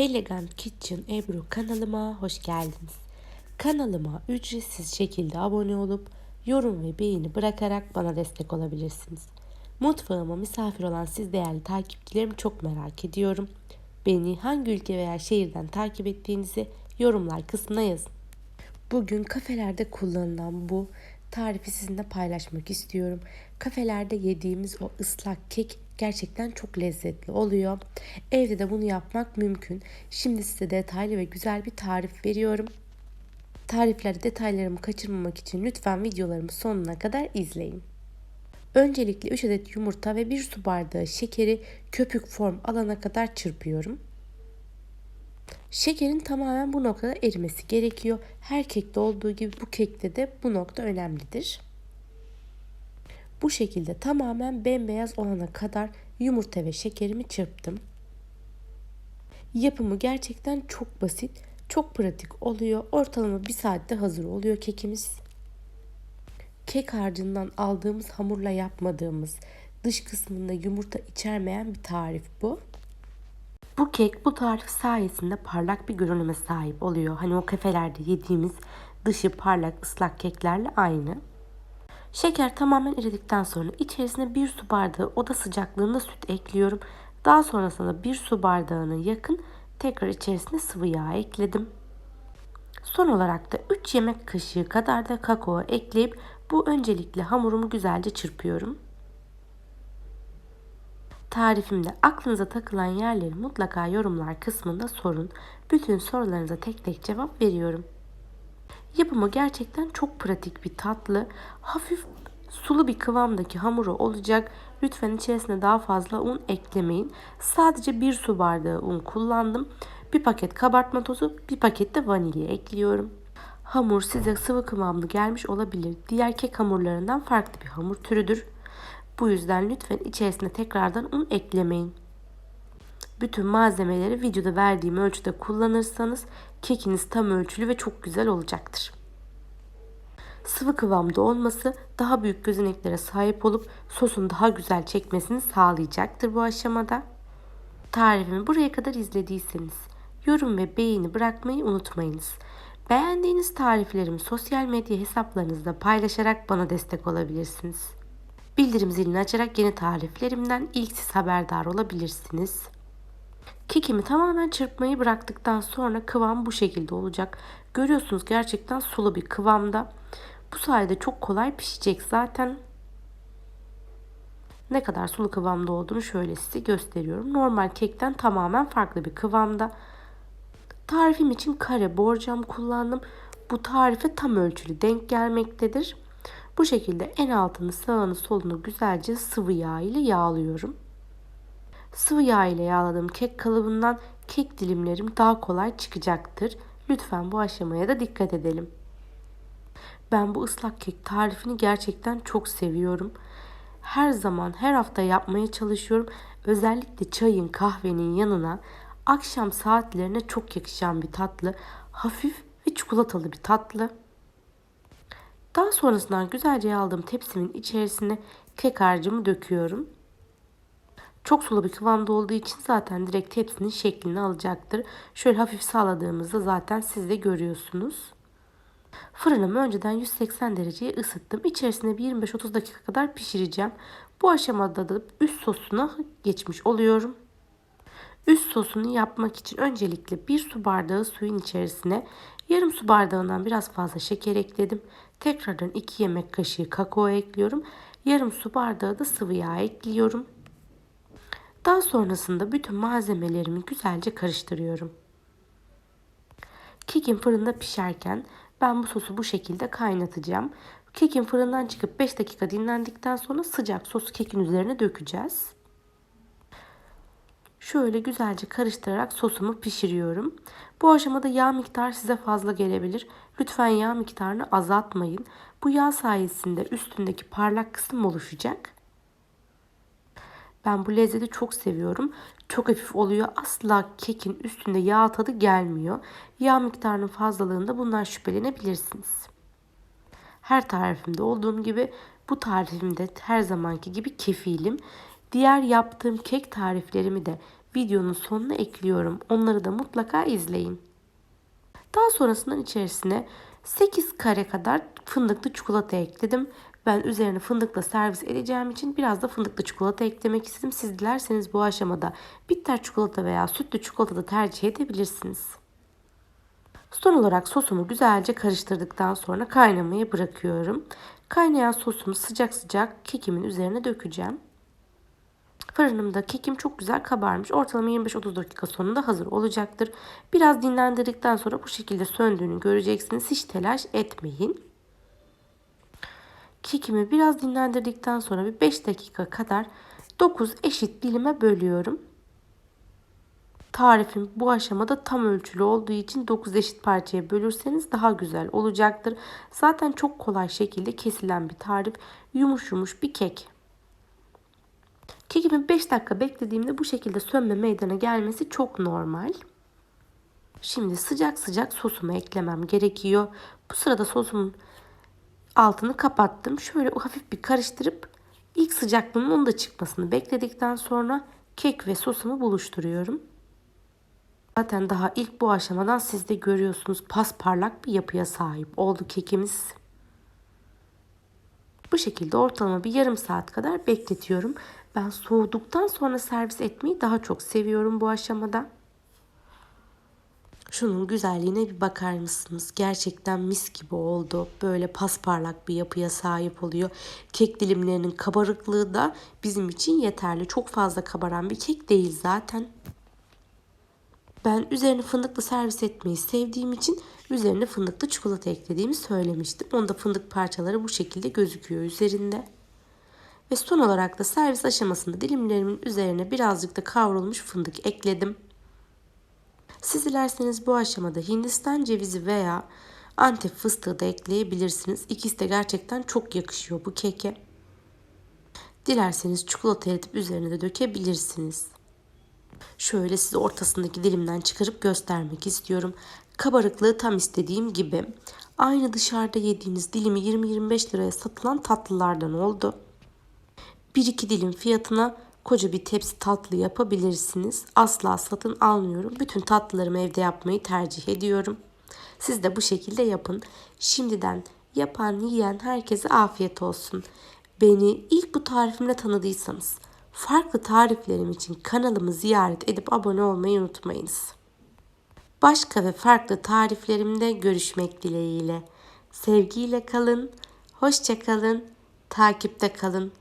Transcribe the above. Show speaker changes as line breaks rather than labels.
Elegant Kitchen Ebru kanalıma hoş geldiniz. Kanalıma ücretsiz şekilde abone olup yorum ve beğeni bırakarak bana destek olabilirsiniz. Mutfağıma misafir olan siz değerli takipçilerim çok merak ediyorum. Beni hangi ülke veya şehirden takip ettiğinizi yorumlar kısmına yazın. Bugün kafelerde kullanılan bu tarifi sizinle paylaşmak istiyorum. Kafelerde yediğimiz o ıslak kek gerçekten çok lezzetli oluyor. Evde de bunu yapmak mümkün. Şimdi size detaylı ve güzel bir tarif veriyorum. Tariflerde detaylarımı kaçırmamak için lütfen videolarımı sonuna kadar izleyin. Öncelikle 3 adet yumurta ve 1 su bardağı şekeri köpük form alana kadar çırpıyorum. Şekerin tamamen bu noktada erimesi gerekiyor. Her kekte olduğu gibi bu kekte de bu nokta önemlidir. Bu şekilde tamamen bembeyaz olana kadar yumurta ve şekerimi çırptım. Yapımı gerçekten çok basit, çok pratik oluyor. Ortalama bir saatte hazır oluyor kekimiz. Kek harcından aldığımız hamurla yapmadığımız, dış kısmında yumurta içermeyen bir tarif bu. Bu kek bu tarif sayesinde parlak bir görünüme sahip oluyor. Hani o kafelerde yediğimiz dışı parlak ıslak keklerle aynı. Şeker tamamen eridikten sonra içerisine bir su bardağı oda sıcaklığında süt ekliyorum. Daha sonrasında bir su bardağına yakın tekrar içerisine sıvı yağ ekledim. Son olarak da 3 yemek kaşığı kadar da kakao ekleyip bu öncelikle hamurumu güzelce çırpıyorum. Tarifimde aklınıza takılan yerleri mutlaka yorumlar kısmında sorun. Bütün sorularınıza tek tek cevap veriyorum. Yapımı gerçekten çok pratik bir tatlı. Hafif sulu bir kıvamdaki hamuru olacak. Lütfen içerisine daha fazla un eklemeyin. Sadece bir su bardağı un kullandım. Bir paket kabartma tozu, bir paket de vanilya ekliyorum. Hamur size sıvı kıvamlı gelmiş olabilir. Diğer kek hamurlarından farklı bir hamur türüdür. Bu yüzden lütfen içerisine tekrardan un eklemeyin. Bütün malzemeleri videoda verdiğim ölçüde kullanırsanız kekiniz tam ölçülü ve çok güzel olacaktır. Sıvı kıvamda olması daha büyük gözeneklere sahip olup sosun daha güzel çekmesini sağlayacaktır bu aşamada. Tarifimi buraya kadar izlediyseniz yorum ve beğeni bırakmayı unutmayınız. Beğendiğiniz tariflerimi sosyal medya hesaplarınızda paylaşarak bana destek olabilirsiniz. Bildirim zilini açarak yeni tariflerimden ilk siz haberdar olabilirsiniz. Kekimi tamamen çırpmayı bıraktıktan sonra kıvam bu şekilde olacak. Görüyorsunuz gerçekten sulu bir kıvamda. Bu sayede çok kolay pişecek zaten. Ne kadar sulu kıvamda olduğunu şöyle size gösteriyorum. Normal kekten tamamen farklı bir kıvamda. Tarifim için kare borcam kullandım. Bu tarife tam ölçülü denk gelmektedir. Bu şekilde en altını sağını solunu güzelce sıvı yağ ile yağlıyorum. Sıvı yağ ile yağladığım kek kalıbından kek dilimlerim daha kolay çıkacaktır. Lütfen bu aşamaya da dikkat edelim. Ben bu ıslak kek tarifini gerçekten çok seviyorum. Her zaman her hafta yapmaya çalışıyorum. Özellikle çayın kahvenin yanına akşam saatlerine çok yakışan bir tatlı. Hafif ve çikolatalı bir tatlı. Daha sonrasında güzelce aldığım tepsimin içerisine kek harcımı döküyorum. Çok sulu bir kıvamda olduğu için zaten direkt tepsinin şeklini alacaktır. Şöyle hafif sağladığımızda zaten siz de görüyorsunuz. Fırınımı önceden 180 dereceye ısıttım. İçerisine bir 25-30 dakika kadar pişireceğim. Bu aşamada da üst sosuna geçmiş oluyorum. Üst sosunu yapmak için öncelikle bir su bardağı suyun içerisine yarım su bardağından biraz fazla şeker ekledim. Tekrardan 2 yemek kaşığı kakao ekliyorum. Yarım su bardağı da sıvı yağ ekliyorum. Daha sonrasında bütün malzemelerimi güzelce karıştırıyorum. Kekim fırında pişerken ben bu sosu bu şekilde kaynatacağım. Kekin fırından çıkıp 5 dakika dinlendikten sonra sıcak sosu kekin üzerine dökeceğiz. Şöyle güzelce karıştırarak sosumu pişiriyorum. Bu aşamada yağ miktarı size fazla gelebilir. Lütfen yağ miktarını azaltmayın. Bu yağ sayesinde üstündeki parlak kısım oluşacak. Ben bu lezzeti çok seviyorum. Çok hafif oluyor. Asla kekin üstünde yağ tadı gelmiyor. Yağ miktarının fazlalığında bundan şüphelenebilirsiniz. Her tarifimde olduğum gibi bu tarifimde her zamanki gibi kefilim. Diğer yaptığım kek tariflerimi de videonun sonuna ekliyorum. Onları da mutlaka izleyin. Daha sonrasından içerisine 8 kare kadar fındıklı çikolata ekledim. Ben üzerine fındıkla servis edeceğim için biraz da fındıklı çikolata eklemek istedim. Siz dilerseniz bu aşamada bitter çikolata veya sütlü çikolata da tercih edebilirsiniz. Son olarak sosumu güzelce karıştırdıktan sonra kaynamaya bırakıyorum. Kaynayan sosumu sıcak sıcak kekimin üzerine dökeceğim. Fırınımda kekim çok güzel kabarmış. Ortalama 25-30 dakika sonunda hazır olacaktır. Biraz dinlendirdikten sonra bu şekilde söndüğünü göreceksiniz. Hiç telaş etmeyin. Kekimi biraz dinlendirdikten sonra bir 5 dakika kadar 9 eşit dilime bölüyorum. Tarifim bu aşamada tam ölçülü olduğu için 9 eşit parçaya bölürseniz daha güzel olacaktır. Zaten çok kolay şekilde kesilen bir tarif. Yumuş yumuş bir kek. Kekimi 5 dakika beklediğimde bu şekilde sönme meydana gelmesi çok normal. Şimdi sıcak sıcak sosumu eklemem gerekiyor. Bu sırada sosumun altını kapattım. Şöyle hafif bir karıştırıp ilk sıcaklığının onun da çıkmasını bekledikten sonra kek ve sosumu buluşturuyorum. Zaten daha ilk bu aşamadan siz de görüyorsunuz pasparlak bir yapıya sahip oldu kekimiz. Bu şekilde ortalama bir yarım saat kadar bekletiyorum. Ben soğuduktan sonra servis etmeyi daha çok seviyorum bu aşamada. Şunun güzelliğine bir bakar mısınız? Gerçekten mis gibi oldu. Böyle pasparlak bir yapıya sahip oluyor. Kek dilimlerinin kabarıklığı da bizim için yeterli. Çok fazla kabaran bir kek değil zaten. Ben üzerine fındıklı servis etmeyi sevdiğim için üzerine fındıklı çikolata eklediğimi söylemiştim. Onda fındık parçaları bu şekilde gözüküyor üzerinde. Ve son olarak da servis aşamasında dilimlerimin üzerine birazcık da kavrulmuş fındık ekledim. Siz dilerseniz bu aşamada Hindistan cevizi veya Antep fıstığı da ekleyebilirsiniz. İkisi de gerçekten çok yakışıyor bu keke. Dilerseniz çikolata eritip üzerine de dökebilirsiniz. Şöyle size ortasındaki dilimden çıkarıp göstermek istiyorum. Kabarıklığı tam istediğim gibi. Aynı dışarıda yediğiniz dilimi 20-25 liraya satılan tatlılardan oldu. 1-2 dilim fiyatına koca bir tepsi tatlı yapabilirsiniz. Asla satın almıyorum. Bütün tatlılarımı evde yapmayı tercih ediyorum. Siz de bu şekilde yapın. Şimdiden yapan yiyen herkese afiyet olsun. Beni ilk bu tarifimle tanıdıysanız farklı tariflerim için kanalımı ziyaret edip abone olmayı unutmayınız. Başka ve farklı tariflerimde görüşmek dileğiyle. Sevgiyle kalın, hoşça kalın, takipte kalın.